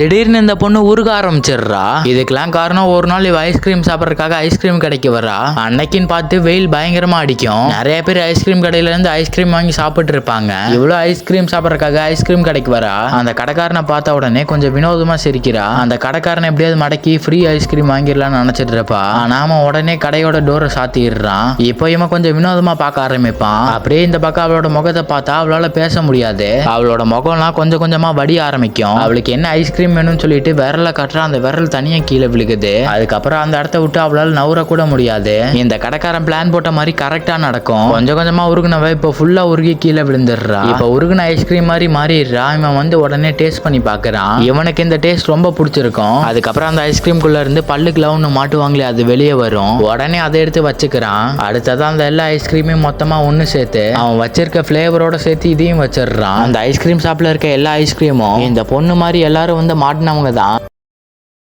திடீர்னு இந்த பொண்ணு உருக ஆரம்பிச்சிடுறா. இதுக்கெல்லாம் காரணம் ஒரு நாள் இவ ஐஸ்கிரீம் சாப்பிட்றதுக்காக ஐஸ்கிரீம் கடைக்கு வரா அன்னைக்குன்னு பார்த்து வெயில் பயங்கரமா அடிக்கும். நிறைய பேர் ஐஸ்கிரீம் கடையில இருந்து ஐஸ்கிரீம் வாங்கி சாப்பிட்டு இருப்பாங்க. இவ்வளவு ஐஸ்கிரீம் சாப்பிட்றதுக்காக ஐஸ்கிரீம் கடைக்கு வரா அந்த கடைக்காரனை பார்த்த உடனே கொஞ்சம் வினோதமா சிரிக்கிறா. அந்த கடைக்காரனை எப்படியாவது மடக்கி ஃப்ரீ ஐஸ்கிரீம் வாங்கிடலாம்னு நினைச்சிட்டு இருப்பா. நாம உடனே கடையோட டோரை சாத்திடுறான். இப்போ இவன் கொஞ்சம் வினோதமா பார்க்க ஆரம்பிப்பான். அப்படியே இந்த பக்கம் அவளோட முகத்தை பார்த்தா அவளால பேச முடியாது. அவளோட முகம்லாம் கொஞ்சம் கொஞ்சமா வடி ஆரம்பிக்கும். அவளுக்கு என்ன ஐஸ்கிரீம் வேணும்னு சொல்லிட்டு விரல கட்டுறா. அந்த விரல் தனியா கீழே விழுகுது. அதுக்கப்புறம் அந்த இடத்த விட்டு அவளால நவுற கூட முடியாது. இந்த கடைக்காரன் பிளான் போட்ட மாதிரி கரெக்டா நடக்கும். கொஞ்சம் கொஞ்சமா உருகுனவ இப்போ ஃபுல்லா உருகி கீழே விழுந்துடுறா. இப்போ உருகுன ஐஸ்கிரீம் மாதிரி மாறிடுறா. இவன் வந்து உடனே டேஸ்ட் பண்ணி பாக்குறான். இவனுக்கு இந்த டேஸ்ட் ரொம்ப பிடிச்சிருக்கும். அதுக்கப்புறம் அந்த ஐஸ்கிரீம்குள்ள இருந்து பல்லுக்குள்ள ஒன்று மாட்டுவாங்களே அது வெளியே வரும். உடனே அதை எடுத்து வச்சுக்கிறான். அடுத்ததான் அந்த எல்லா ஐஸ்கிரீமையும் மொத்தமா ஒன்று சேர்த்து அவன் வச்சிருக்க ஃப்ளேவரோட சேர்த்து இதையும் வச்சிடுறான். அந்த ஐஸ்கிரீம் ஷாப்ல இருக்க எல்லா ஐஸ்கிரீமும் இந்த பொண்ணு மாதிரி எல்லாரும் வந்து மாட்டினவங்க தான்